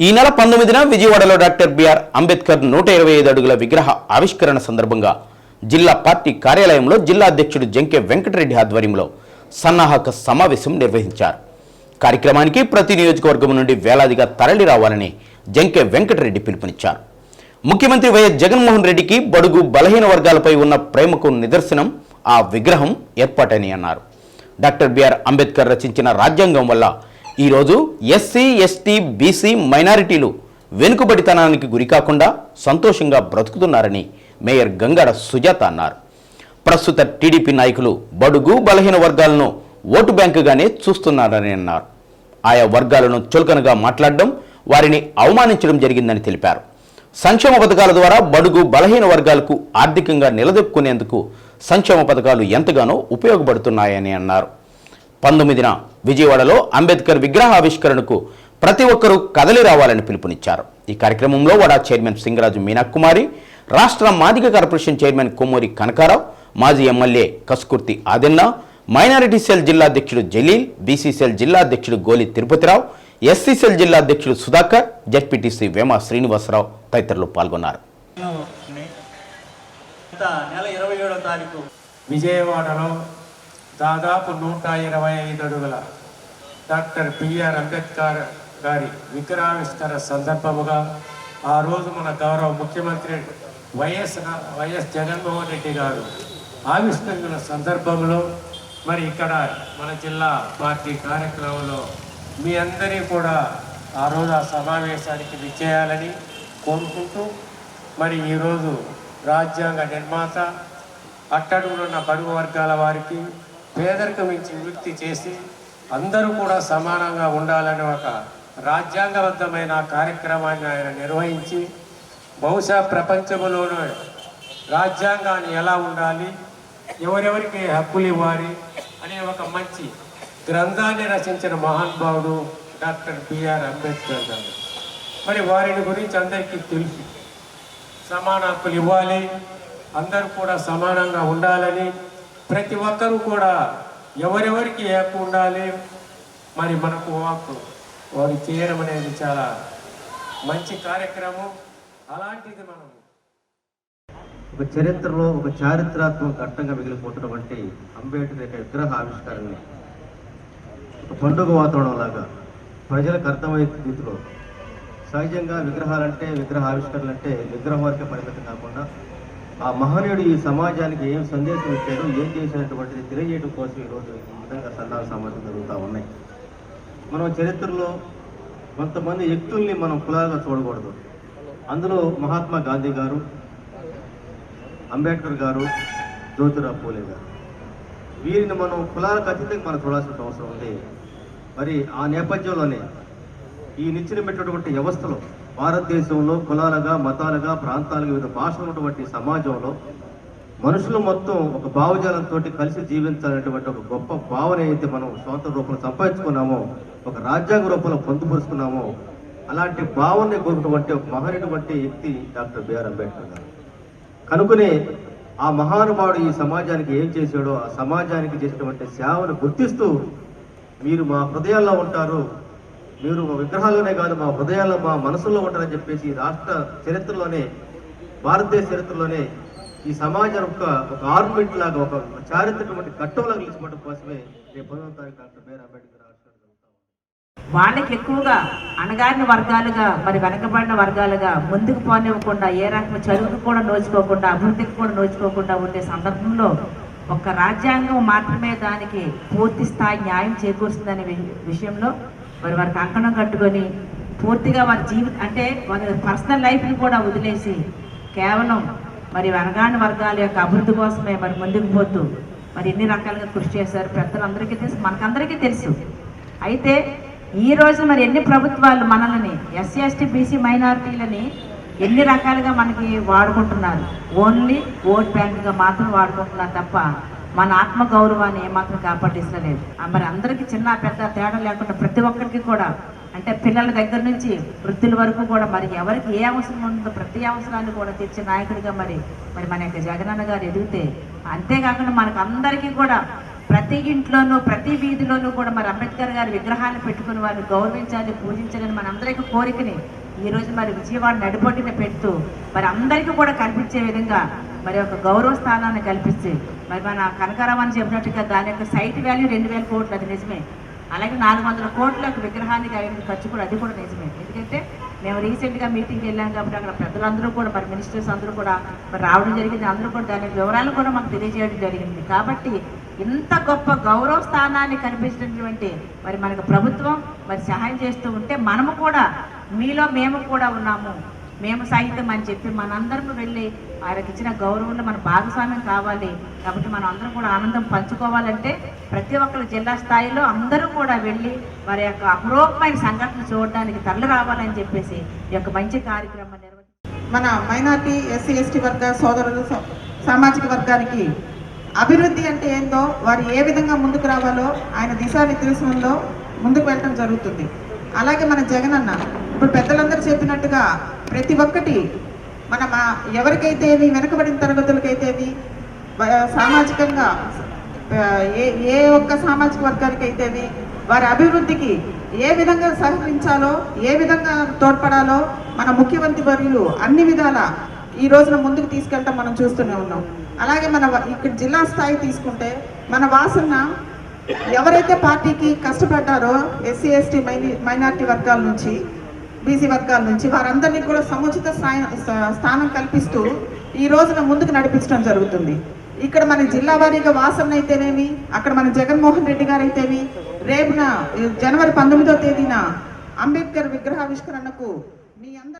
ఈ నెల పంతొమ్మిదిన విజయవాడలో డాక్టర్ బిఆర్ అంబేద్కర్ నూట ఇరవై ఐదు అడుగుల విగ్రహ ఆవిష్కరణ సందర్భంగా జిల్లా పార్టీ కార్యాలయంలో జిల్లా అధ్యక్షుడు జంకే వెంకటరెడ్డి ఆధ్వర్యంలో సన్నాహక సమావేశం నిర్వహించారు. కార్యక్రమానికి ప్రతి నియోజకవర్గం నుండి వేలాదిగా తరలి రావాలని జంకే వెంకటరెడ్డి పిలుపునిచ్చారు. ముఖ్యమంత్రి వైఎస్ జగన్మోహన్ రెడ్డికి బడుగు బలహీన వర్గాలపై ఉన్న ప్రేమకు నిదర్శనం ఆ విగ్రహం ఏర్పాటని అన్నారు. డాక్టర్ బిఆర్ అంబేద్కర్ రచించిన రాజ్యాంగం వల్ల ఈరోజు ఎస్సీ ఎస్టీ బీసీ మైనారిటీలు వెనుకబడితనానికి గురికాకుండా సంతోషంగా బ్రతుకుతున్నారని మేయర్ గంగాడ సుజాత అన్నారు. ప్రస్తుత టీడీపీ నాయకులు బడుగు బలహీన వర్గాలను ఓటు బ్యాంకుగానే చూస్తున్నారని అన్నారు. ఆయా వర్గాలను చులకనగా మాట్లాడడం వారిని అవమానించడం జరిగిందని తెలిపారు. సంక్షేమ పథకాల ద్వారా బడుగు బలహీన వర్గాలకు ఆర్థికంగా నిలదొక్కునేందుకు సంక్షేమ పథకాలు ఎంతగానో ఉపయోగపడుతున్నాయని అన్నారు. పంతొమ్మిదిన విజయవాడలో అంబేద్కర్ విగ్రహావిష్కరణకు ప్రతి ఒక్కరూ కదలి రావాలని పిలుపునిచ్చారు. ఈ కార్యక్రమంలో వడా చైర్మన్ సింగరాజు మీనాకుమారి రాష్ట్ర మాదిగ కార్పొరేషన్ చైర్మన్ కొమ్మూరి కనకారావు మాజీ MLA Kaskurthi Adinna minority cell జిల్లా అధ్యక్షుడు జలీల్ బీసీ సెల్ జిల్లా అధ్యక్షుడు గోలి తిరుపతిరావు ఎస్సీ సెల్ జిల్లా అధ్యక్షుడు సుధాకర్ జడ్పీటీసీ వేమ శ్రీనివాసరావు తదితరులు పాల్గొన్నారు. విజయవాడలో దాదాపు నూట ఇరవై ఐదు అడుగుల డాక్టర్ బిఆర్ అంబేద్కర్ గారి విగ్రహావిష్కరణ సందర్భముగా ఆ రోజు మన గౌరవ ముఖ్యమంత్రి వైఎస్ వైఎస్ జగన్మోహన్ రెడ్డి గారు ఆవిష్కరించిన సందర్భంలో మరి ఇక్కడ మన జిల్లా పార్టీ కార్యక్రమంలో మీ అందరినీ కూడా ఆ రోజు ఆ సమావేశానికి విచ్చేయాలని కోరుకుంటూ మరి ఈరోజు రాజ్యాంగ నిర్మాత అట్టడుగులున్న బడుగు వర్గాల వారికి పేదరికం నుంచి విముక్తి చేసి అందరూ కూడా సమానంగా ఉండాలని ఒక రాజ్యాంగబద్ధమైన కార్యక్రమాన్ని ఆయన నిర్వహించి బహుశా ప్రపంచంలోనే రాజ్యాంగాన్ని ఎలా ఉండాలి ఎవరెవరికి హక్కులు ఇవ్వాలి అనే ఒక మంచి గ్రంథాన్ని రచించిన మహానుభావుడు డాక్టర్ బిఆర్ అంబేద్కర్ గారు. మరి వారిని గురించి అందరికీ తెలుసు. సమాన హక్కులు ఇవ్వాలి అందరూ కూడా సమానంగా ఉండాలని ప్రతి ఒక్కరూ కూడా ఎవరెవరికి ఏ హక్కు ఉండాలి మరి మనకు హక్కు వారు చేయడం అనేది చాలా మంచి కార్యక్రమం. అలాంటిది మనం ఒక చరిత్రలో ఒక చారిత్రాత్మక ఘట్టంగా మిగిలిపోతున్నటువంటి అంబేద్కర్ యొక్క విగ్రహ ఆవిష్కరణని ఒక పండుగ వాతావరణం లాగా ప్రజలకు అర్థమయ్యే రీతిలో సహజంగా విగ్రహాలంటే విగ్రహ ఆవిష్కరణలు అంటే విగ్రహం వరకే పరిమితం కాకుండా ఆ మహనీయుడు ఈ సమాజానికి ఏం సందేశం ఇచ్చాడో ఏం చేసినటువంటిది తెలియజేయడం కోసం ఈరోజు ఈ విధంగా సన్నాహ సమాజం జరుగుతూ ఉన్నాయి. మనం చరిత్రలో కొంతమంది వ్యక్తుల్ని మనం కులాలుగా చూడకూడదు. అందులో మహాత్మా గాంధీ గారు అంబేద్కర్ గారు జ్యోతిరావు పూలే గారు. వీరిని మనం కులాలకు ఖచ్చితంగా మనం చూడాల్సిన అవసరం ఉంది. మరి ఆ నేపథ్యంలోనే ఈ నిచ్చెన పెట్టినటువంటి వ్యవస్థలో భారతదేశంలో కులాలుగా మతాలుగా ప్రాంతాలుగా వివిధ భాషలు ఉన్నటువంటి సమాజంలో మనుషులు మొత్తం ఒక భావజాలంతో కలిసి జీవించాలనేటువంటి ఒక గొప్ప భావన అయితే మనం స్వాతంత్ర రూపంలో సంపాదించుకున్నామో ఒక రాజ్యాంగ రూపంలో పొందుపరుచుకున్నామో అలాంటి భావనని కోరుకున్నటువంటి ఒక మహనటువంటి వ్యక్తి డాక్టర్ బిఆర్ అంబేద్కర్ గారు. కనుకనే ఆ మహానుభావుడు ఈ సమాజానికి ఏం చేశాడో ఆ సమాజానికి చేసినటువంటి సేవను గుర్తిస్తూ మీరు మా హృదయాల్లో ఉంటారు మీరు మా విగ్రహాల్లోనే కాదు మా హృదయాల్లో మా మనసులో ఉంటారని చెప్పేసి రాష్ట్ర చరిత్రలోనే భారతదేశ చరిత్రలోనే ఈ సమాజం యొక్క ఒక ఆర్మెంట్ లాగా ఒక చారిత్రకమైన ఘట్టంలాగా నిలిచిపోవడం కోసమే రేపు పదవ తారీఖు డాక్టర్ బిఆర్ అంబేద్కర్ వాళ్ళకి ఎక్కువగా అణగారిన వర్గాలుగా మరి వెనకబడిన వర్గాలుగా ముందుకు పోనివ్వకుండా ఏ రకమైన చదువుకు కూడా నోచుకోకుండా అభివృద్ధికి కూడా నోచుకోకుండా ఉండే సందర్భంలో ఒక రాజ్యాంగం మాత్రమే దానికి పూర్తి స్థాయి న్యాయం చేకూరుస్తుందనే వి- విషయంలో మరి వారికి కంకణం కట్టుకొని పూర్తిగా వారి జీవిత అంటే వారి పర్సనల్ లైఫ్ని కూడా వదిలేసి కేవలం మరి వెనగాని వర్గాల యొక్క అభివృద్ధి కోసమే మరి ముందుకు పోతూ మరి ఎన్ని రకాలుగా కృషి చేశారు పెద్దలందరికీ తెలుసు మనకందరికీ తెలుసు. అయితే ఈ రోజు మరి ఎన్ని ప్రభుత్వాలు మనల్ని ఎస్సీ ఎస్టీ బీసీ మైనారిటీలని ఎన్ని రకాలుగా మనకి వాడుకుంటున్నారు? ఓన్లీ ఓట్ బ్యాంక్గా మాత్రం వాడుకుంటున్నారు తప్ప మన ఆత్మ గౌరవాన్ని ఏమాత్రం కాపాడిస్తలేదు మరి అందరికీ చిన్న పెద్ద తేడా లేకుండా ప్రతి ఒక్కరికి కూడా అంటే పిల్లల దగ్గర నుంచి వృద్ధుల వరకు కూడా మరి ఎవరికి ఏ అవసరం ఉందో ప్రతి అవసరాన్ని కూడా తీర్చే నాయకుడిగా మరి మరి మన యొక్క జగనన్న గారు ఎదిగితే అంతేకాకుండా మనకు అందరికీ కూడా ప్రతి ఇంట్లోనూ ప్రతి వీధిలోనూ కూడా మరి అంబేద్కర్ గారి విగ్రహాన్ని పెట్టుకుని వారిని గౌరవించాలి పూజించాలని మనందరికీ కోరికని ఈరోజు మరి విజయవాడ నడిబొడ్డున పెడుతూ మరి అందరికీ కూడా కనిపించే విధంగా మరి ఒక గౌరవ స్థానాన్ని కల్పిస్తే మరి మన కనకారావు అని చెప్పినట్టుగా దాని యొక్క సైట్ వాల్యూ రెండు వేల కోట్లు అది నిజమే. అలాగే నాలుగు వందల కోట్ల విగ్రహానికి అయిన ఖర్చు కూడా అది కూడా నిజమే. ఎందుకంటే మేము రీసెంట్గా మీటింగ్కి వెళ్ళాం కాబట్టి అక్కడ పెద్దలందరూ కూడా మరి మినిస్టర్స్ అందరూ కూడా మరి రావడం జరిగింది. అందరూ కూడా దాని వివరాలు కూడా మాకు తెలియజేయడం జరిగింది. కాబట్టి ఇంత గొప్ప గౌరవ స్థానాన్ని కనిపించినటువంటి మరి మనకు ప్రభుత్వం మరి సహాయం చేస్తూ ఉంటే మనము కూడా మీలో మేము కూడా ఉన్నాము. మేము సహితం అని చెప్పి మనందరం వెళ్ళి ఆయనకి ఇచ్చిన గౌరవంలో మన భాగస్వామ్యం కావాలి. కాబట్టి మనం అందరం కూడా ఆనందం పంచుకోవాలంటే ప్రతి ఒక్కరు జిల్లా స్థాయిలో అందరూ కూడా వెళ్ళి వారి యొక్క అపురూపమైన సంఘటన చూడడానికి తరలి రావాలని చెప్పేసి ఈ యొక్క మంచి కార్యక్రమం నిర్వహించారు మన మైనార్టీ ఎస్సీ ఎస్టీ వర్గ సోదరులు సామాజిక వర్గానికి అభివృద్ధి అంటే ఏందో వారు ఏ విధంగా ముందుకు రావాలో ఆయన దిశా నిర్దేశంలో ముందుకు వెళ్ళడం జరుగుతుంది. అలాగే మన జగనన్న ఇప్పుడు పెద్దలందరూ చెప్పినట్టుగా ప్రతి ఒక్కటి మన మా ఎవరికైతే ఏవి వెనుకబడిన తరగతులకైతేవి వ- సామాజికంగా ఏ ఏ ఒక్క సామాజిక వర్గానికి వారి అభివృద్ధికి ఏ విధంగా సహకరించాలో ఏ విధంగా తోడ్పడాలో మన ముఖ్యమంత్రి వర్యులు అన్ని విధాల ఈ రోజున ముందుకు తీసుకెళ్ళటం మనం చూస్తూనే ఉన్నాం. అలాగే మన ఇక్కడ జిల్లా స్థాయి తీసుకుంటే మన వాసన ఎవరైతే పార్టీకి కష్టపడ్డారో ఎస్సీ ఎస్టీ మైనార్టీ వర్గాల నుంచి బీసీ వర్గాల నుంచి వారందరినీ కూడా సముచిత స్థాయి- స్థానం కల్పిస్తూ ఈ రోజున ముందుకు నడిపించడం జరుగుతుంది. ఇక్కడ మన జిల్లా వారీగా వాసన అయితేనేమి అక్కడ మన జగన్మోహన్ రెడ్డి గారు అయితేమి రేపున జనవరి పంతొమ్మిదో తేదీన అంబేద్కర్ విగ్రహావిష్కరణకు మీ అందరూ